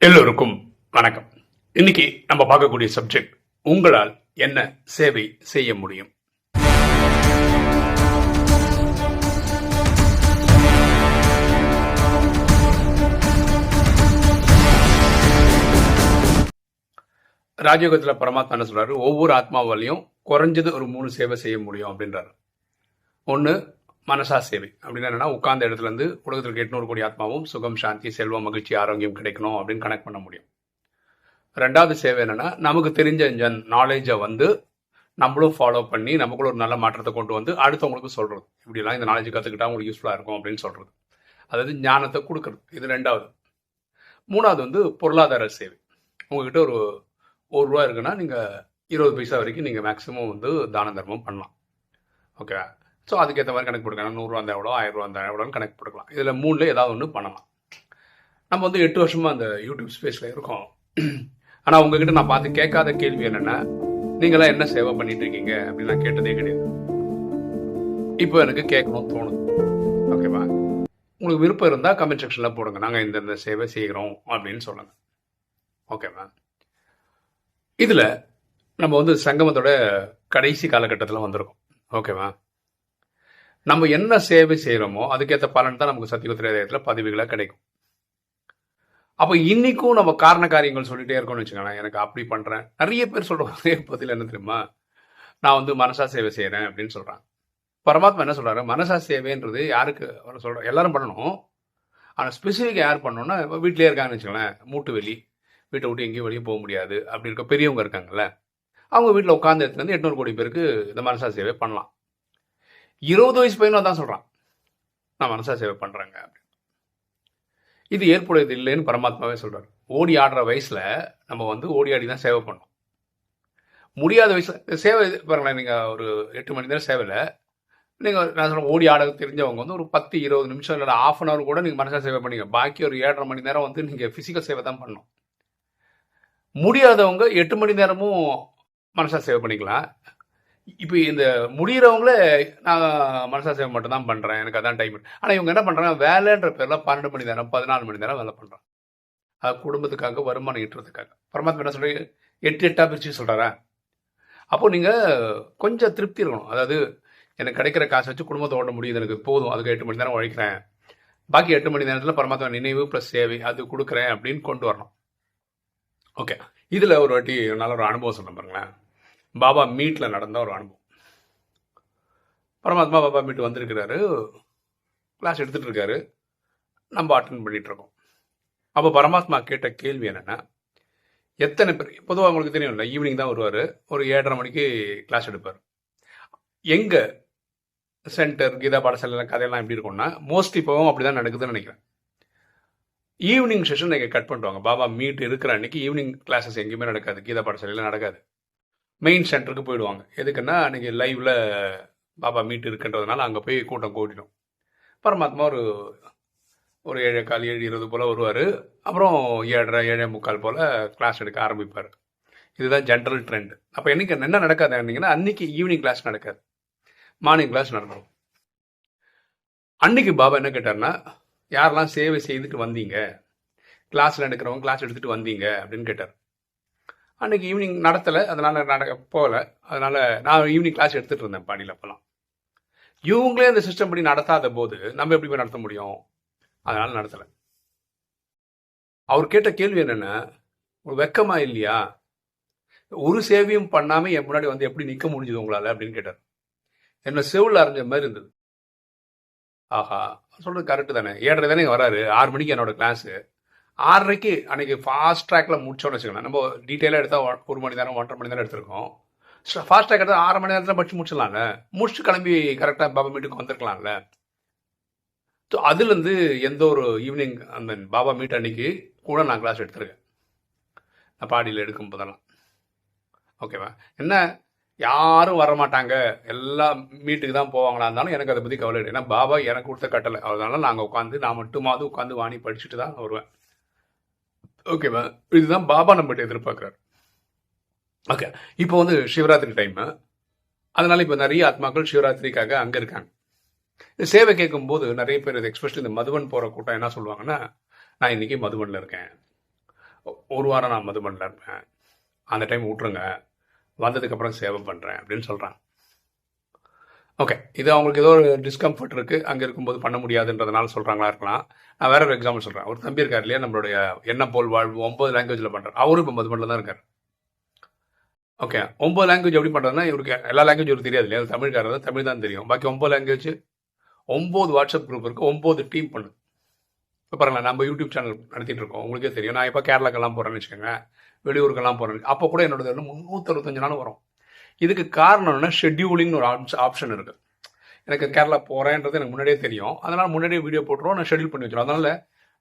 எல்லோருக்கும் வணக்கம். இன்னைக்கு நம்ம பார்க்கக்கூடிய சப்ஜெக்ட் உங்களால் என்ன சேவை செய்ய முடியும்? ராஜயோகத்தில் பரமாத்மா என்ன சொல்றாரு? ஒவ்வொரு ஆத்மாவாலையும் குறைஞ்சது ஒரு மூணு சேவை செய்ய முடியும் அப்படின்றாரு. ஒன்று மனசா சேவை. அப்படின்னா என்னன்னா உட்கார்ந்த இடத்துல இருந்து எட்நூறு கோடி ஆத்மாவும் சுகம் சாந்தி செல்வம் மகிழ்ச்சி ஆரோக்கியம் கிடைக்கணும் அப்படின்னு கனெக்ட் பண்ண முடியும். ரெண்டாவது சேவை என்னன்னா நமக்கு தெரிஞ்ச நாலேஜை வந்து நம்மளும் ஃபாலோ பண்ணி நமக்குள்ள ஒரு நல்ல மாற்றத்தை கொண்டு வந்து அடுத்தவங்களுக்கு சொல்றது. இப்படிலாம் இந்த நாலேஜ் கற்றுக்கிட்டா உங்களுக்கு யூஸ்ஃபுல்லாக இருக்கும் அப்படின்னு சொல்றது. அதாவது ஞானத்தை கொடுக்கறது. இது ரெண்டாவது. மூணாவது வந்து பொருளாதார சேவை. உங்ககிட்ட ஒரு ஒரு ரூபா இருக்குன்னா நீங்கள் இருபது பைசா வரைக்கும் நீங்கள் மேக்ஸிமம் வந்து தான தர்மம் பண்ணலாம். ஓகே ஸோ அதுக்கேற்ற மாதிரி கணக்கு போட்டுக்கலாம். நூறுரூவா இருந்தால் எவ்வளோ ஆயிரம் ரூபா இருந்தால் எவ்வளோன்னு கணக்கு போட்டுக்கலாம். இதில் மூணில் ஏதாவது ஒன்று பண்ணலாம். நம்ம வந்து எட்டு வருஷமாக அந்த யூடியூப் ஸ்பேஸில் இருக்கோம். ஆனால் உங்ககிட்ட நான் பார்த்து கேட்காத கேள்வி என்னென்னா நீங்களாம் என்ன சேவை பண்ணிட்டு இருக்கீங்க? அப்படின்னு நான் கேட்டதே கிடையாது. இப்போ எனக்கு கேட்கணும் தோணுது. ஓகேவா? உங்களுக்கு விருப்பம் இருந்தால் கமெண்ட் செக்ஷனில் போடுங்க. நாங்கள் இந்த இந்த சேவை செய்கிறோம் அப்படின்னு சொல்லுங்கள் ஓகேவா? இதில் நம்ம வந்து சங்கமத்தோட கடைசி காலகட்டத்தில் வந்திருக்கோம். ஓகேவா? நம்ம என்ன சேவை செய்கிறோமோ அதுக்கேற்ற பலன் தான் நமக்கு சத்தியகுத்திரத்தில் பதவிகளாக கிடைக்கும். அப்போ இன்னைக்கும் நம்ம காரண காரியங்கள் சொல்லிட்டே இருக்கோம்னு வச்சுக்கோங்களேன் எனக்கு அப்படி பண்ணுறேன் நிறைய பேர் சொல்கிற ஒரே பதில் என்ன தெரியுமா? நான் வந்து மனசா சேவை செய்கிறேன் அப்படின்னு சொல்கிறாங்க பரமாத்மா என்ன சொல்கிறாரு மனசா சேவைன்றது யாருக்கு அவர் சொல்கிற எல்லாரும் பண்ணணும். ஆனால் ஸ்பெசிஃபிக்காக யார் பண்ணணும்னா வீட்டிலே இருக்காங்கன்னு வச்சுக்கோங்களேன் மூட்டு வெளி வீட்டை விட்டு எங்கேயும் வெளியே போக முடியாது அப்படி இருக்க பெரியவங்க இருக்காங்கல்ல அவங்க வீட்டில் உட்காந்து எடுத்துலேருந்து எட்நூறு கோடி பேருக்கு இந்த மனசா சேவை பண்ணலாம். இருபது வயசு பையனும் தான் சொல்கிறான் நான் மனசா சேவை பண்ணுறேங்க அப்படின்னு. இது ஏற்புடையது இல்லைன்னு பரமாத்மாவே சொல்கிறார் ஓடி ஆடுற வயசில் நம்ம வந்து ஓடி ஆடி தான் சேவை பண்ணோம். முடியாத வயசில் சேவை பாருங்களேன் நீங்கள் ஒரு எட்டு மணி நேரம் சேவையில் நீங்கள் நான் சொல்கிறேன் ஓடி ஆட தெரிஞ்சவங்க வந்து ஒரு பத்து இருபது நிமிஷம் இல்லை ஆஃப் அன் ஹவர் கூட நீங்கள் மனசாக சேவை பண்ணீங்க. பாக்கி ஒரு ஏழரை மணி நேரம் வந்து நீங்கள் ஃபிசிக்கல் சேவை தான் பண்ணணும். முடியாதவங்க எட்டு மணி நேரமும் மனசாக சேவை பண்ணிக்கலாம். இப்போ இந்த முடிகிறவங்கள நான் மனசா சேவை மட்டும் தான் பண்ணுறேன் எனக்கு அதான் டைம் ஆனால் இவங்க என்ன பண்ணுறாங்க வேலைன்ற பேரில் பன்னெண்டு மணி நேரம் பதினாலு மணி நேரம் வேலை பண்ணுறாங்க அது குடும்பத்துக்காக வருமானம் ஈட்டுறதுக்காக. பரமாத்மா என்ன சொல்கிறீங்க எட்டு எட்டாக பிரிச்சு சொல்கிறாரா அப்போ நீங்கள் கொஞ்சம் திருப்தி இருக்கணும். அதாவது எனக்கு கிடைக்கிற காசை வச்சு குடும்பத்தை ஓட முடியுது. எனக்கு போதும். அதுக்கு எட்டு மணி நேரம் உழைக்கிறேன். பாக்கி எட்டு மணி நேரத்தில் பரமாத்மா நினைவு ப்ளஸ் சேவை அது கொடுக்குறேன் அப்படின்னு கொண்டு வரணும். ஓகே இதில் ஒரு வாட்டி நல்ல ஒரு அனுபவம் சொன்ன பாருங்களேன். பாபா மீட்டில் நடந்த ஒரு அனுபவம். பரமாத்மா பாபா மீட் வந்திருக்கிறாரு. கிளாஸ் எடுத்துகிட்டு இருக்காரு நம்ம அட்டன் பண்ணிகிட்ருக்கோம் அப்போ பரமாத்மா கேட்ட கேள்வி என்னென்னா எத்தனை பேர் பொதுவாக உங்களுக்கு தெரியும் இல்லை ஈவினிங் தான் வருவார். ஒரு ஏழரை மணிக்கு கிளாஸ் எடுப்பார். எங்கே சென்டர் கீதா பாடசாலை கதையெல்லாம் எப்படி இருக்கும்னா மோஸ்ட் இப்போவும் அப்படி தான் நடக்குதுன்னு நினைக்கிறேன். ஈவினிங் செஷன் நீங்கள் கட் பண்ணுவாங்க பாபா மீட் இருக்கிற அன்னைக்கு ஈவினிங் கிளாஸஸ் எங்கேயுமே நடக்காது. கீதா பாடசாலையில் நடக்காது. மெயின் சென்டருக்கு போயிடுவாங்க. எதுக்குன்னா அன்றைக்கி லைவில் பாபா மீட் இருக்குன்றதுனால அங்கே போய் கூட்டம் கூட்டிடும் பரமாத்மா ஒரு ஒரு ஏழு கால் ஏழு இருபது போல் வருவார். அப்புறம் ஏழரை ஏழே முக்கால் போல் கிளாஸ் எடுக்க ஆரம்பிப்பார். இதுதான் ஜென்ரல் ட்ரெண்ட் அப்போ என்னைக்கு என்ன நடக்காது அன்றைங்கன்னா அன்றைக்கி ஈவினிங் கிளாஸ் நடக்காது. மார்னிங் கிளாஸ் நடக்கும். அன்னைக்கு பாபா என்ன கேட்டார்னா யாரெல்லாம் சேவை செய்துட்டு வந்தீங்க? கிளாஸில் எடுக்கிறவங்க கிளாஸ் எடுத்துகிட்டு வந்தீங்க? அப்படின்னு கேட்டார். அன்றைக்கி ஈவினிங் நடத்தலை அதனால் நட போகலை அதனால் நான் ஈவினிங் கிளாஸ் எடுத்துகிட்டு இருந்தேன் பாடியில் அப்போலாம். இவங்களே அந்த சிஸ்டம் படி நடத்தாத போது நம்ம எப்படி போய் நடத்த முடியும்? அதனால் நடத்தலை. அவர் கேட்ட கேள்வி என்னென்ன ஒரு வெக்கமா இல்லையா? ஒரு சேவையும் பண்ணாமல் என் முன்னாடி வந்து எப்படி நிற்க முடிஞ்சது உங்களால்? அப்படின்னு கேட்டார். என்ன செவில் அரைஞ்ச மாதிரி இருந்தது. ஆஹா சொல்கிறது கரெக்டு தானே. ஏழரை தானே வராரு. ஆறு மணிக்கு என்னோட கிளாஸு ஆறரைக்கு அன்றைக்கி ஃபாஸ்ட் ட்ராக்கில் முடிச்சோன்னு வச்சுக்கலாம் நம்ம டீட்டெயிலாக எடுத்தால் ஒரு மணி நேரம் ஒன்றரை மணி நேரம் எடுத்திருக்கோம். ஃபாஸ்ட் ட்ராக் எடுத்தால் ஆறு மணி நேரத்தில் படிச்சு முடிச்சிடலாம்ல? முடிச்சு கிளம்பி கரெக்டாக பாபா மீட்டுக்கு வந்திருக்கலாம்ல? ஸோ அதுலேருந்து எந்த ஒரு ஈவினிங் அந்த பாபா மீட் அன்னைக்கு கூட நான் கிளாஸ் எடுத்திருக்கேன். நான் பாடியில் எடுக்கும் போதெல்லாம். ஓகேவா என்ன? யாரும் வர மாட்டாங்க எல்லாம் மீட்டுக்கு தான் போவாங்களா இருந்தாலும் எனக்கு அதை பற்றி கவலை இல்லை. ஏன்னா பாபா எனக்கு கொடுத்த கட்டளை. அதனால நாங்கள் உட்காந்து நான் மட்டுமாவது உட்காந்து வாணி படிச்சுட்டு தான் வருவேன். ஓகேவா இதுதான் பாபா நம்மகிட்ட எதிர்பார்க்குறாரு. ஓகே இப்போ வந்து சிவராத்திரி டைமு அதனால இப்போ நிறைய ஆத்மாக்கள் சிவராத்திரிக்காக அங்கே இருக்காங்க. இந்த சேவை கேட்கும்போது நிறைய பேர் இது எக்ஸ்பெஷலி இந்த மதுவன் போகிற கூட்டம் என்ன சொல்லுவாங்கன்னா நான் இன்னைக்கு மதுவனில் இருக்கேன். ஒரு வாரம் நான் மதுபனில் இருப்பேன். அந்த டைம் விட்ருங்க வந்ததுக்கப்புறம் சேவை பண்ணுறேன் அப்படின்னு சொல்கிறான் ஓகே இது அவங்களுக்கு ஏதோ ஒரு டிஸ்கம்ஃபர்ட் இருக்குது அங்கே இருக்கும்போது பண்ண முடியாதுன்றதுனால சொல்கிறாங்களா இருக்கலாம். நான் வேற ஒரு எக்ஸாம்பிள் சொல்கிறேன் ஒரு தம்பி இருக்கார் இல்லையா? நம்மளுடைய என்ன போல் வாழ்வு. ஒன்பது லாங்குவேஜில் பண்ணுறாரு அவரும் இப்போ மதுபனில் தான் இருக்கார். ஓகே ஒன்பது லாங்குவேஜ் எப்படி பண்ணுறதுன்னா இவருக்கு எல்லா லாங்குவேஜ் இவருக்கு தெரியாது இல்லையா? தமிழ்காரர் தமிழ் தான் தெரியும். பாக்கி ஒன்பது லாங்குவேஜ் ஒம்பது வாட்ஸ்அப் குரூப் இருக்குது ஒம்பது டீம் பண்ணுது. இப்போ பாருங்களேன் நம்ம யூடியூப் சேனல் நடத்திட்டு இருக்கோம். உங்களுக்கே தெரியும். நான் இப்போ கேரளாக்கெல்லாம் போகிறேன்னு வச்சுக்கோங்க. வெளியூருக்கெல்லாம் போகிறேன் அப்போ கூட என்னோட முந்நூற்றறுபத்தஞ்சு நாள் வரும். இதுக்கு காரணம் ஷெட்யூலிங்னு ஒரு ஆப்ஷன் இருக்கு. எனக்கு கேரளா போகிறேன்றது எனக்கு முன்னாடியே தெரியும். அதனால் முன்னாடியே வீடியோ போட்டுருவோம். நான் ஷெட்யூல் பண்ணி வச்சிருவோம். அதனால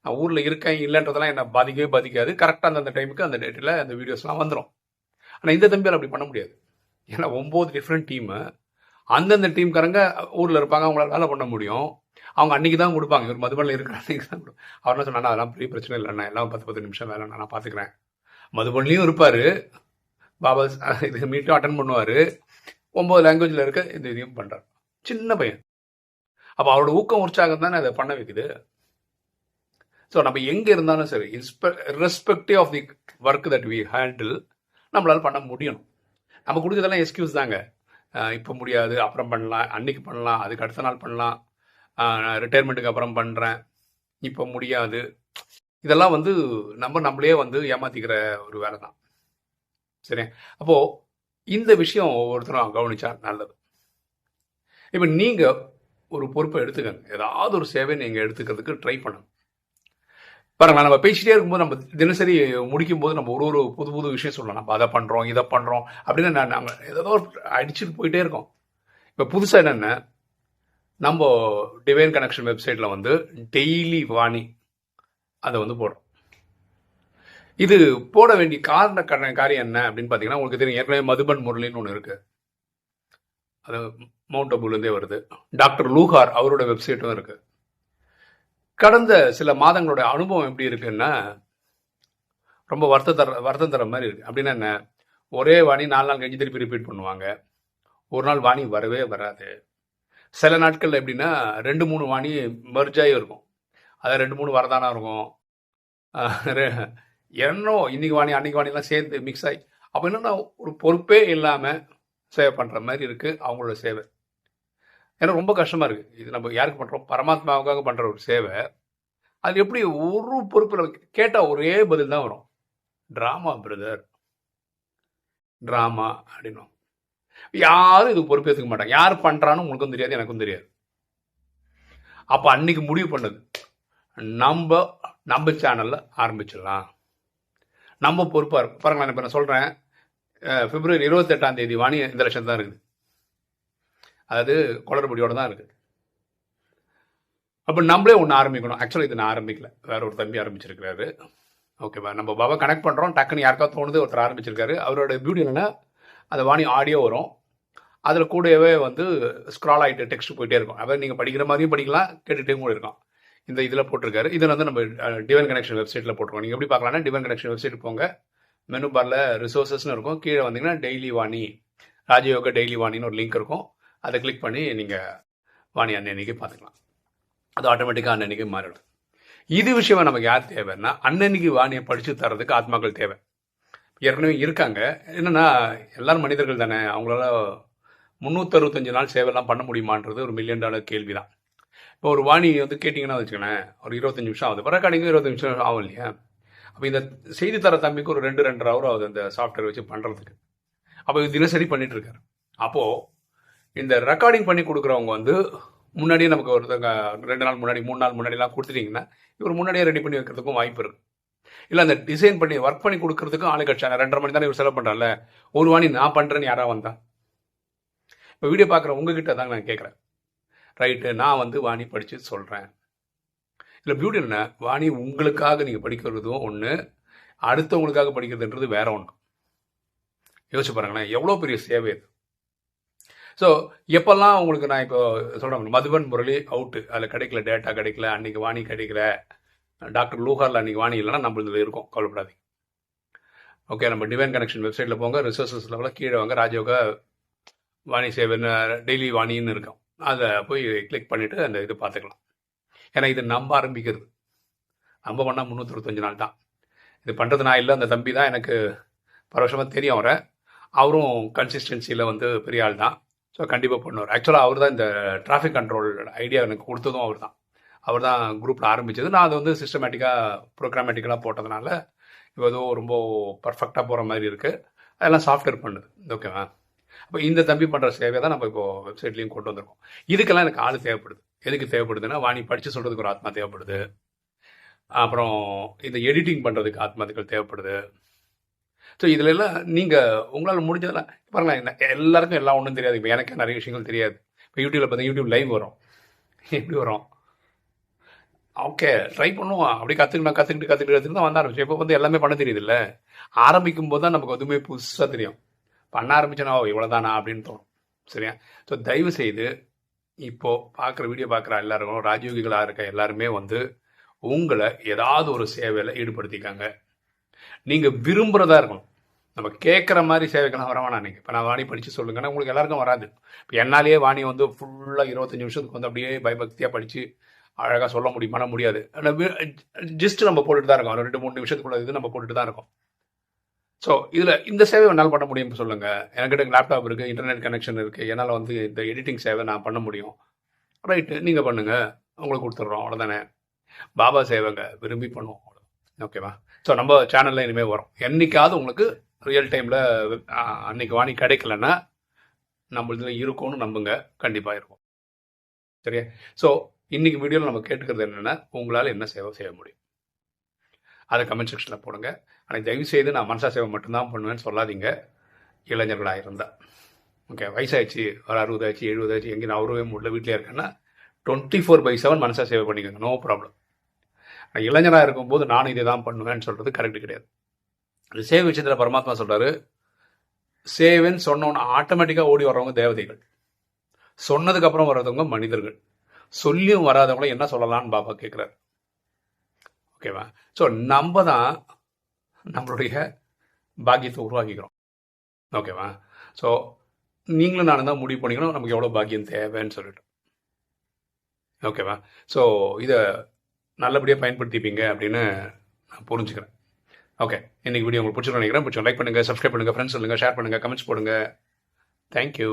நான் ஊரில் இருக்கேன் இல்லைன்றதெல்லாம் என்னை பாதிக்கவே பாதிக்காது. கரெக்டாக அந்தந்த டைமுக்கு அந்த டேட்டில் அந்த வீடியோஸ்லாம் வந்துடும் ஆனால் இந்த தம்பியால் அப்படி பண்ண முடியாது. ஏன்னா ஒம்பது டிஃப்ரெண்ட் டீமு அந்தந்த டீம்காரங்க ஊரில் இருப்பாங்க அவங்களால வேலை பண்ண முடியும். அவங்க அன்னைக்கு தான் கொடுப்பாங்க. இவர் மதுபனில் இருக்கிற அன்றைக்கி தான் கொடுப்பாங்க அவர் என்ன சொன்னால் அதெல்லாம் பெரிய பிரச்சனை இல்லை. நான் எல்லாம் பத்து பத்து நிமிஷம் வேலை நான் பார்த்துக்கிறேன் மதுபனிலையும் இருப்பார். பாபா இது மீட்டும் அட்டன் பண்ணுவார். ஒம்பது லாங்குவேஜில் இருக்க இந்த இதையும் பண்ணுறார் சின்ன பையன். அப்போ அவரோட ஊக்கம் உற்சாகம் தானே அதை பண்ண வைக்குது. ஸோ நம்ம எங்கே இருந்தாலும் சரி இன்ஸ்பெ respective of the work that we handle நம்மளால் பண்ண முடியும். நம்ம கொடுக்கறதெல்லாம் எக்ஸ்கியூஸ் தாங்க. இப்போ முடியாது அப்புறம் பண்ணலாம் அன்னைக்கு பண்ணலாம் அதுக்கு அடுத்த நாள் பண்ணலாம். ரிட்டையர்மெண்ட்டுக்கு அப்புறம் பண்ணுறேன் இப்போ முடியாது. இதெல்லாம் வந்து நம்ம நம்மளே வந்து ஏமாத்திக்கிற ஒரு வேலை தான் சரி. அப்போது இந்த விஷயம் ஒவ்வொருத்தரும் கவனிச்சா நல்லது. இப்போ நீங்கள் ஒரு பொறுப்பை எடுத்துக்கங்க. ஏதாவது ஒரு சேவை நீங்கள் எடுத்துக்கிறதுக்கு ட்ரை பண்ணுங்க. பாருங்களா நம்ம பேசிட்டே இருக்கும்போது நம்ம தினசரி முடிக்கும் போது நம்ம ஒரு ஒரு புது புது விஷயம் சொல்லலாம். நம்ம அதை பண்ணுறோம் இதை பண்ணுறோம் அப்படின்னு நான் நாங்கள் ஏதோ அடிச்சுட்டு போயிட்டே இருக்கோம். இப்போ புதுசாக என்னென்ன நம்ம டிவைன் கனெக்ஷன் வெப்சைட்டில் வந்து டெய்லி வாணி அதை வந்து போடுறோம். இது போட வேண்டிய காரண கரண காரியம் என்ன அப்படின்னு பார்த்தீங்கன்னா உங்களுக்கு தெரியும் ஏற்கனவே மதுபன் முரளின்னு ஒன்று இருக்குது அது மவுண்ட் அபுலேருந்தே வருது. டாக்டர் லூகார் அவரோட வெப்சைட்டும் இருக்குது கடந்த சில மாதங்களோட அனுபவம் எப்படி இருக்குன்னா ரொம்ப வருத்த தர வருத்தம் தர மாதிரி இருக்கு. அப்படின்னா என்ன? ஒரே வாணி நாலு நாள் கழிஞ்சு திருப்பி ரிப்பீட் பண்ணுவாங்க. ஒரு நாள் வாணி வரவே வராது. சில நாட்கள் எப்படின்னா ரெண்டு மூணு வாணி மர்ஜாயும் இருக்கும். அதை ரெண்டு மூணு வரதானா இருக்கும். என்னோ இன்னைக்கு வாணி அன்னைக்கு வாணிலாம் சேர்ந்து மிக்ஸ் ஆகி அப்போ என்னன்னா ஒரு பொறுப்பே இல்லாமல் சேவை பண்ணுற மாதிரி இருக்குது அவங்களோட சேவை. ஏன்னா ரொம்ப கஷ்டமாக இருக்குது இது நம்ம யாருக்கு பண்ணுறோம் பரமாத்மாவுக்காக பண்ணுற ஒரு சேவை. அது எப்படி ஒரு பொறுப்பில் கேட்டால் ஒரே பதில் தான் வரும். ட்ராமா பிரதர் ட்ராமா அப்படின்னும் யாரும் இது பொறுப்பேற்றுக்க மாட்டாங்க. யார் பண்ணுறான்னு உங்களுக்கும் தெரியாது எனக்கும் தெரியாது. அப்போ அன்னைக்கு முடிவு பண்ணது. நம்ம நம்ம சேனலில் ஆரம்பிச்சிடலாம். நம்ம பொறுப்பாக இருக்கும். பாருங்களேன் இப்போ நான் சொல்கிறேன் பிப்ரவரி இருபத்தெட்டாம் தேதி வாணி இந்த லட்சம் தான் இருக்குது. அதாவது குளறுபடியோடு தான் இருக்குது. அப்போ நம்மளே ஒன்று ஆரம்பிக்கணும். ஆக்சுவலாக இது நான் ஆரம்பிக்கல. வேற ஒரு தம்பி ஆரம்பிச்சிருக்கிறாரு. ஓகேவா நம்ம பாபா கனெக்ட் பண்ணுறோம் டக்குன்னு யாருக்கா தோணுது ஒருத்தர் ஆரம்பிச்சிருக்காரு. அவரோட பியூட்டி என்னென்னா அந்த வாணி ஆடியோ வரும். அதில் கூடவே வந்து ஸ்க்ரால் ஆகிட்டு டெக்ஸ்ட் போயிட்டே இருக்கும். அதாவது நீங்கள் படிக்கிற மாதிரியும் படிக்கலாம் கேட்டுகிட்டே கூட இருக்கும் இந்த இதில் போட்டிருக்காரு. இதில் வந்து நம்ம டிவன் கனெக்ஷன் வெப்சைட்டில் போட்டிருக்கோம். நீங்கள் எப்படி பார்க்கலாம்னா டிவன் கனெக்ஷன் வெப்சைட் போங்க. மெனு பாரில் ரிசோர்ஸஸ்னு இருக்கும். கீழே வந்தீங்கன்னா டெய்லி வாணி ராஜயோகா டெய்லி வாணின்னு ஒரு லிங்க் இருக்கும். அதை கிளிக் பண்ணி நீங்கள் வாணி அன்னன்னைக்கு பார்த்துக்கலாம். அது ஆட்டோமேட்டிக்காக அன்னன்னைக்கு மாறிடும். இது விஷயம் நமக்கு யார் தேவைன்னா அன்னன்னைக்கு வாணியை படித்து தரதுக்கு ஆத்மாக்கள் தேவை. ஏற்கனவே இருக்காங்க. என்னென்னா எல்லாரும் மனிதர்கள் தானே. அவங்களால முந்நூற்றறுபத்தஞ்சு நாள் சேவைலாம் பண்ண முடியுமான்றது ஒரு மில்லியன் டாலர் கேள்வி தான் இப்போ ஒரு வாணி வந்து கேட்டிங்கன்னா வச்சுக்கோங்களேன் ஒரு இருபத்தஞ்சி நிமிஷம் ஆகுது. ரெக்கார்டிங்கும் இருபத்தஞ்சி நிமிஷம் ஆகும் இல்லையா அப்போ இந்த செய்தி தர தம்பிக்கு ஒரு ரெண்டு ரெண்டரை ஹவர் ஆகுது அந்த சாஃப்ட்வேர் வச்சு பண்ணுறதுக்கு அப்போ இது தினசரி பண்ணிட்டு இருக்காரு. அப்போது இந்த ரெக்கார்டிங் பண்ணி கொடுக்குறவங்க வந்து முன்னாடியே நமக்கு ஒருத்தங்க ரெண்டு நாள் முன்னாடி மூணு நாள் முன்னாடிலாம் கொடுத்துட்டிங்கன்னா இவர் முன்னாடியே ரெடி பண்ணி வைக்கிறதுக்கும் வாய்ப்பு இருக்குது இல்லை அந்த டிசைன் பண்ணி ஒர்க் பண்ணி கொடுக்குறதுக்கும் ஆளு கட்சாங்க ரெண்டரை மணி தானே இவர் செலவு பண்ணுறான்ல ஒரு வாணி நான் பண்ணுறேன்னு யாராவது வந்தா? இப்போ வீடியோ பார்க்குற உங்ககிட்ட தாங்க நான் கேட்குறேன் ரைட்டு நான் வந்து வாணி படித்து சொல்கிறேன் இல்லை பியூட்டி என்ன? வாணி உங்களுக்காக நீங்கள் படிக்கிறதும் ஒன்று அடுத்தவங்களுக்காக படிக்கிறதுன்றது வேற ஒன்று யோசிச்சு பாருங்களேன் எவ்வளோ பெரிய சேவை இது ஸோ எப்போல்லாம் உங்களுக்கு நான் இப்போ சொல்கிறேன் மதுபன் முரளி அவுட்டு அதில் கிடைக்கல டேட்டா கிடைக்கல அன்றைக்கி வாணி கிடைக்கல டாக்டர் லூஹாரில் அன்றைக்கி வாணி இல்லைன்னா நம்ம இதில் இருக்கோம் கவலைப்படாதீங்க. ஓகே நம்ம டிவைன் கனெக்ஷன் வெப்சைட்டில் போங்க ரிசோர்ஸஸ் லெவலில் கீழே வாங்க ராஜயோகா வாணி சேவைன்னு டெய்லி வாணின்னு இருக்கும். அதை போய் கிளிக் பண்ணிவிட்டு அந்த இது பார்த்துக்கலாம் ஏன்னா இது நம்ம ஆரம்பிக்கிறது நம்ம பண்ணால் முந்நூற்றஞ்சு நாள் தான். இது பண்ணுறது நான் இல்லை. அந்த தம்பி தான் எனக்கு பரவசமாக தெரியும் அவரை. அவரும் கன்சிஸ்டன்சியில் வந்து பெரிய ஆள் தான். ஸோ கண்டிப்பாக பண்ணுவார் ஆக்சுவலாக அவர் தான் இந்த டிராஃபிக் கண்ட்ரோல் ஐடியா எனக்கு கொடுத்ததும் அவர் தான். அவர் தான் குரூப்பில் ஆரம்பித்தது நான் அதை வந்து சிஸ்டமேட்டிக்காக ப்ரோக்ராமேட்டிக்கலாக போட்டதுனால இப்போ ஏதோ ரொம்ப பர்ஃபெக்டாக போகிற மாதிரி இருக்குது அதெல்லாம் சாஃப்ட்வேர் பண்ணுது. ஓகேவா அப்போ இந்த தம்பி பண்ணுற சேவை தான் நம்ம இப்போ வெப்சைட்லேயும் கொண்டு வந்திருக்கோம். இதுக்கெல்லாம் எனக்கு ஆள் தேவைப்படுது. எதுக்கு தேவைப்படுதுன்னா வாணி படித்து சொல்கிறதுக்கு ஒரு ஆத்மா தேவைப்படுது. அப்புறம் இந்த எடிட்டிங் பண்ணுறதுக்கு ஆத்மாத்துக்கள் தேவைப்படுது. ஸோ இதில் எல்லாம் நீங்கள் உங்களால் முடிஞ்சதெல்லாம் பாருங்களேன் என்ன- எல்லாருக்கும் எல்லாம் ஒன்றும் தெரியாது. இப்போ எனக்கு நிறைய விஷயங்கள் தெரியாது. இப்போ யூடியூப்பில் பார்த்தீங்கன்னா யூடியூப் லைவ் வரும். எப்படி வரும்? ஓகே ட்ரை பண்ணுவோம். அப்படி கற்றுக்கணும் கற்றுக்கிட்டு கற்றுக்கிட்டு கற்றுக்கிட்டு தான் வந்த ஆரம்பிச்சு இப்போ வந்து எல்லாமே பண்ண தெரியுதுல்ல? ஆரம்பிக்கும் போது தான் நமக்கு எதுவுமே புதுசாக தெரியும். பண்ண ஆரம்பிச்சோன்னா ஓ இவ்வளோதானா அப்படின்னு தோணும். சரியா? ஸோ தயவு செய்து இப்போது பார்க்குற வீடியோ பார்க்குற எல்லாருக்கும் ராஜயோகிகளாக இருக்க எல்லாருமே வந்து உங்களை ஏதாவது ஒரு சேவையில் ஈடுபடுத்திக்காங்க. நீங்கள் விரும்புகிறதா இருக்கணும். நம்ம கேட்குற மாதிரி சேவைக்கெல்லாம் வர வேணாம் நீங்கள் இப்போ நான் வாணி படித்து சொல்லுங்கன்னா உங்களுக்கு எல்லாருக்கும் வராது. இப்போ என்னாலேயே வாணி வந்து ஃபுல்லாக இருபத்தஞ்சி நிமிஷத்துக்கு வந்து அப்படியே பயபக்தியாக படித்து அழகாக சொல்ல முடியுமானா முடியாது. ஜஸ்ட் நம்ம போட்டுட்டு தான் இருக்கோம். ஒரு ரெண்டு மூணு நிமிஷத்துக்குள்ள இது நம்ம போட்டுட்டு தான் இருக்கோம். ஸோ இதில் இந்த சேவை என்னால் பண்ண முடியும் சொல்லுங்கள் என்கிட்ட லேப்டாப் இருக்குது இன்டர்நெட் கனெக்ஷன் இருக்குது என்னால் வந்து இந்த எடிட்டிங் சேவை நான் பண்ண முடியும். ரைட்டு நீங்கள் பண்ணுங்கள் உங்களுக்கு கொடுத்துட்றோம் அவ்வளோதானே பாபா சேவைங்க விரும்பி பண்ணுவோம். ஓகேவா ஸோ நம்ம சேனலில் இனிமேல் வரும். என்றைக்காவது உங்களுக்கு ரியல் டைமில் அன்னைக்கு வாணி கிடைக்கலன்னா நம்ம இதில் இருக்கும்னு நம்புங்க. கண்டிப்பாக இருக்கும். சரியா? ஸோ இன்றைக்கி வீடியோவில் நம்ம கேட்டுக்கிறது என்னென்னா உங்களால் என்ன சேவை செய்ய முடியும்? அதை கமெண்ட் செக்ஷனில் போடுங்க. ஆனால் தயவு செய்து நான் மனசா சேவை மட்டும்தான் பண்ணுவேன்னு சொல்லாதீங்க. இளைஞர்களாக இருந்தால் ஓகே வயசாச்சு ஒரு அறுபதாச்சு எழுபதாச்சு எங்கே நான் அவரவே முடியல வீட்டிலே இருக்கேன்னா டுவெண்ட்டி ஃபோர் பை செவன் மனசா சேவை பண்ணிக்கோங்க நோ ப்ராப்ளம் ஆனால் இளைஞராக இருக்கும்போது நானும் இதை தான் பண்ணுவேன்னு சொல்கிறது கரெக்ட் கிடையாது. அந்த சேவை விஷயத்தில் பரமாத்மா சொல்கிறாரு சேவைன்னு சொன்னோன்னு ஆட்டோமேட்டிக்காக ஓடி வர்றவங்க தேவதைகள். சொன்னதுக்கப்புறம் வர்றவங்க மனிதர்கள். சொல்லியும் வராதவங்கள என்ன சொல்லலாம்னு பாபா கேட்குறாரு ஓகேவா? ஸோ நம்ம தான் நம்மளுடைய பாக்கியத்தை உருவாக்கிக்கிறோம். ஓகேவா? ஸோ நீங்களும் நானும் தான் முடிவு பண்ணிக்கணும். நமக்கு எவ்வளோ பாக்கியம் தேவைன்னு சொல்லிட்டு. ஓகேவா? ஸோ இதை நல்லபடியாக பயன்படுத்திப்பீங்க அப்படின்னு நான் புரிஞ்சுக்கிறேன். ஓகே இன்றைக்கி வீடியோ உங்களுக்கு பிடிச்சிருக்கோம் நினைக்கிறேன். பிடிச்சோம் லைக் பண்ணுங்கள் சப்ஸ்கிரைப் பண்ணுங்கள் ஃப்ரெண்ட்ஸ் சொல்லுங்கள் ஷேர் பண்ணுங்கள் கமெண்ட்ஸ் போடுங்க. தேங்க்யூ